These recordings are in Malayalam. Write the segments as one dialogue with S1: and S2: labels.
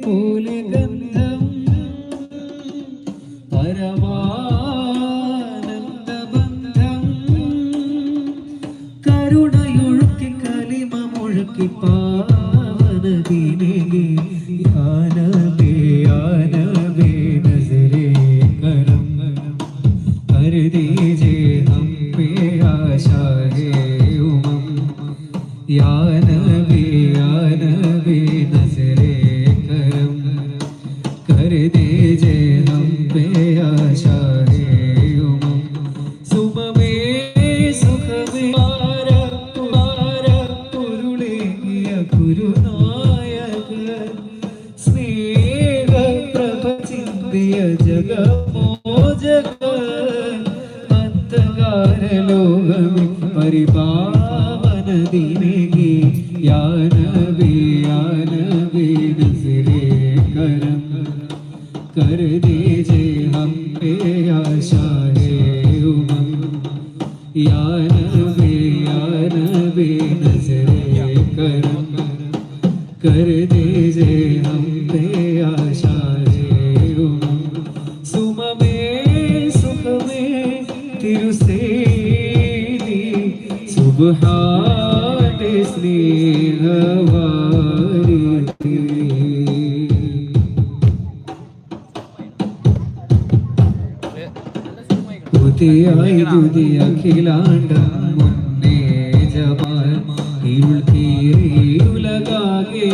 S1: പോലെ कर दीजिए हम पे आशा ജഗമോജക അന്ധകാര ലോകം പരിപാവന ദിനകി യാനവി യാനവി നസിരേ കര കരുതി ജ്യോതിയായി ദ്യുതിയഖിലാണ്ട മുന്നേ ജമാൽ ഇരുൾ കീറി ഉലകാകെ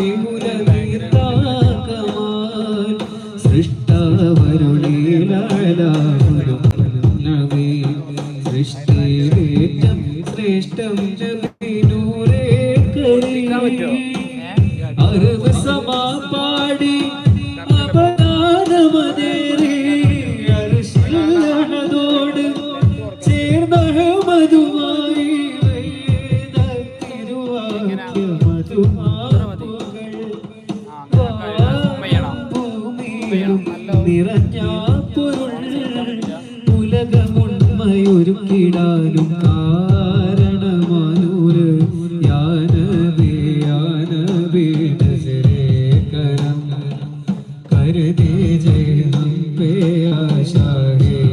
S1: जे हम पे आशा है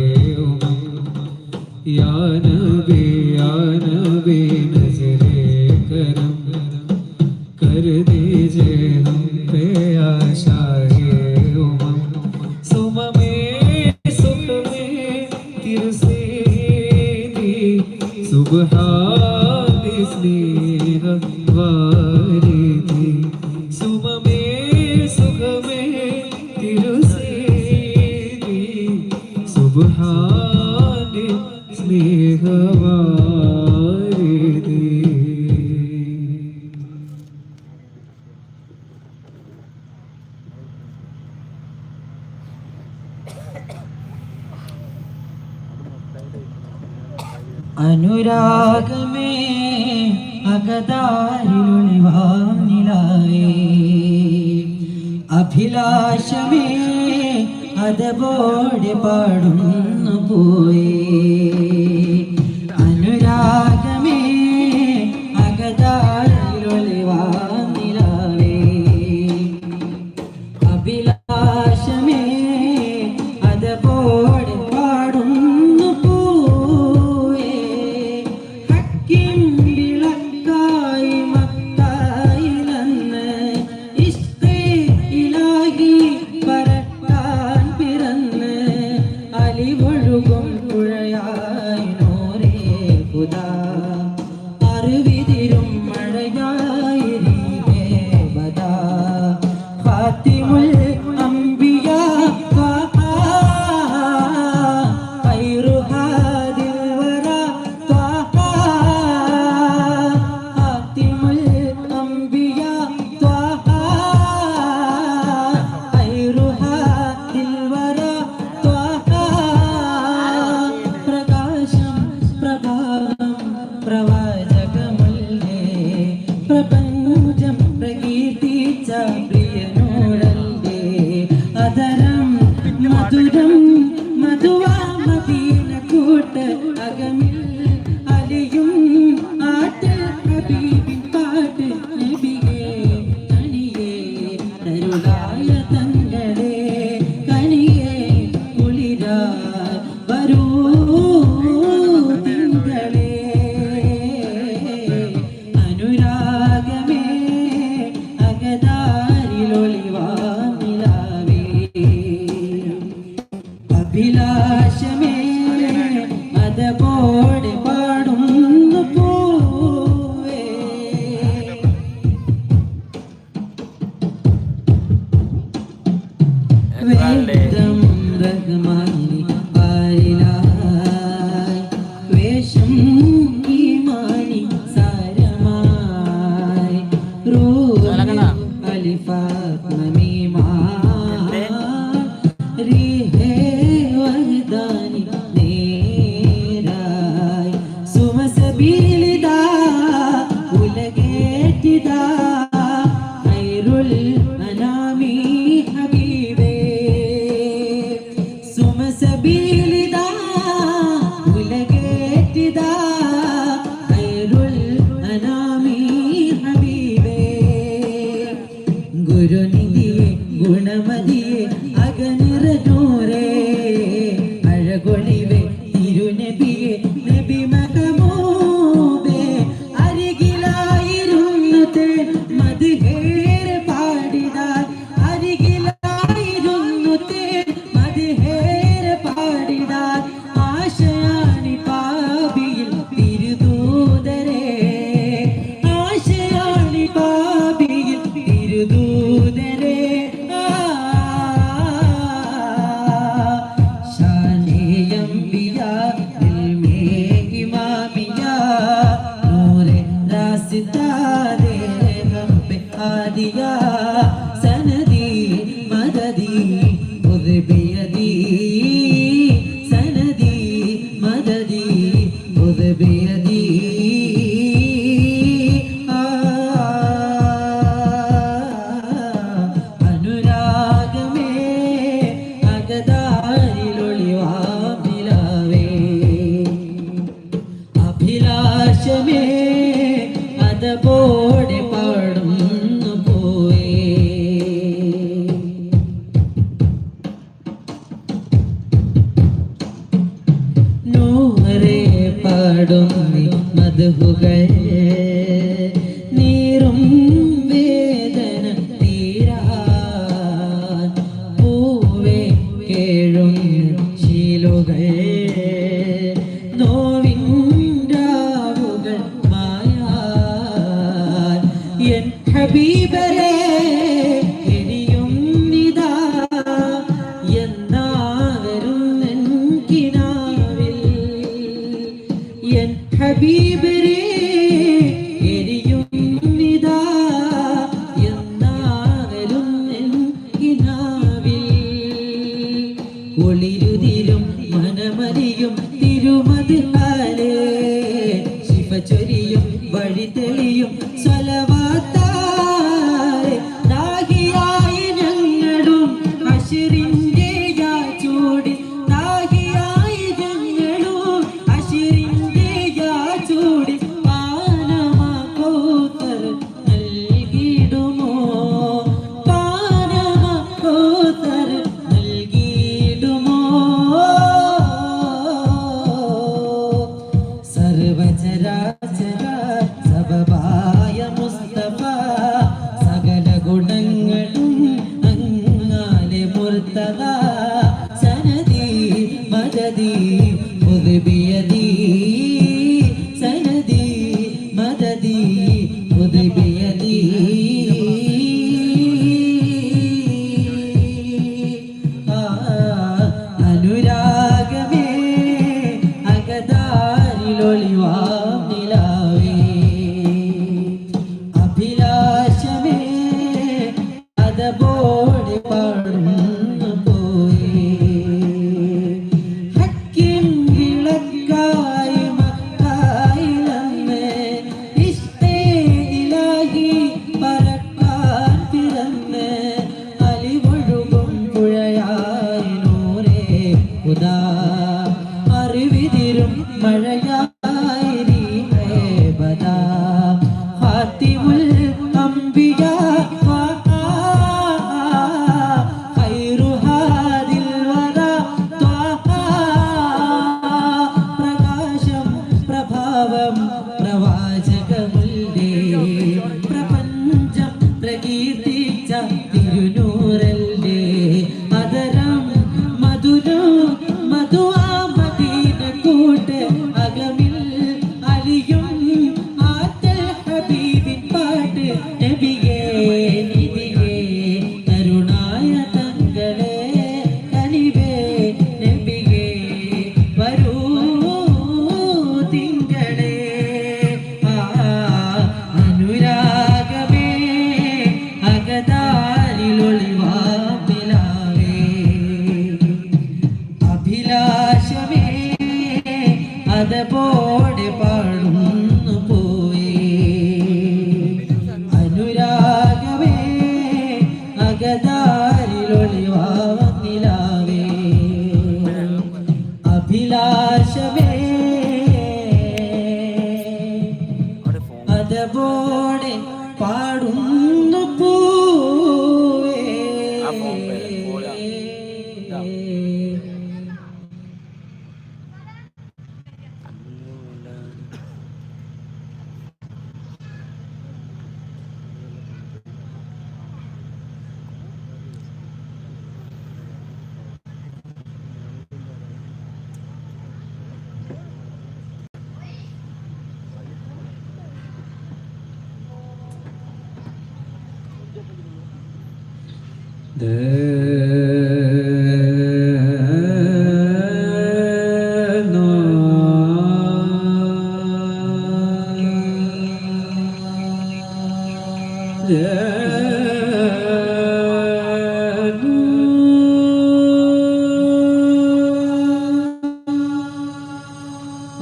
S1: या नबी സുബ്ഹാനി സ്നേഹവാരിതി
S2: അനുരാഗമേ അകതാരിലുണിവാനിലാവേ അഭിലാഷമേ അതപോടെ പാടുന്നു പോയി lead നൂറെ പാടും മധുകൾ നീറും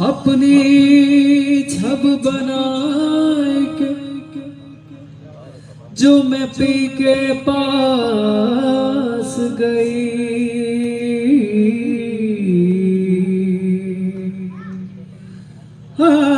S1: अपनी छब बना जो मैं पी के पास गई। हाँ,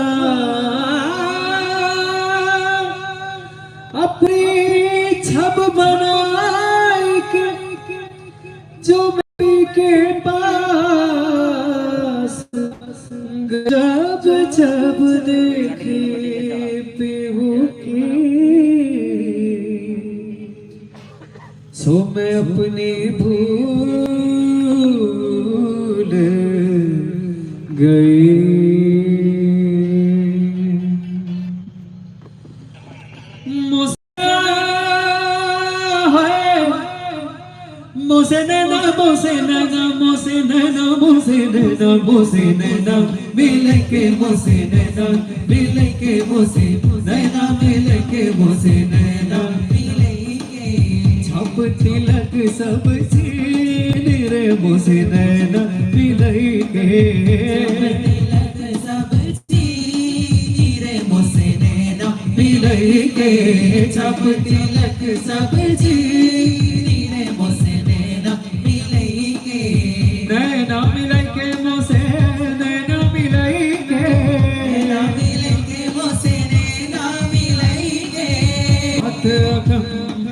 S1: अपनी भूल गई मुझसे नैना मुझसे नैना मुझसे नैना मुझसे नैना मुझसे सब छीन रे मुझसे नैना मिल के मिलई के छप तिलक सब चीनी रे मोसे नैना मिलई के नैना मिलई के मोसे नैना मिलई के नैना मिलई के मोसे नैना मिलई के हथ अखम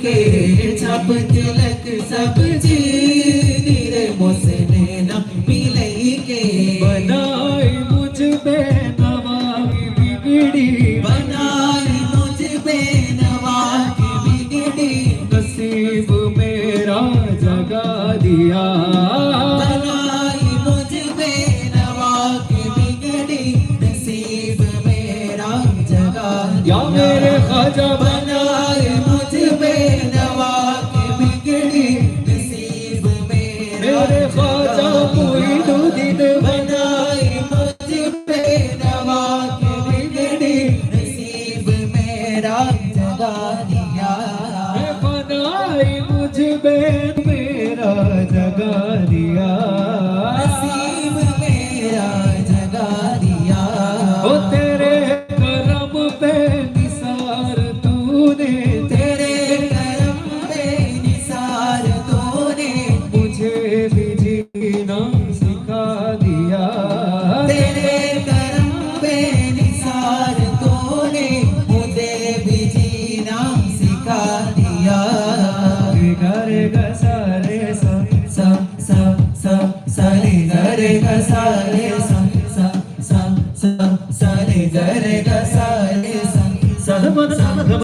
S1: के छप तिलक सब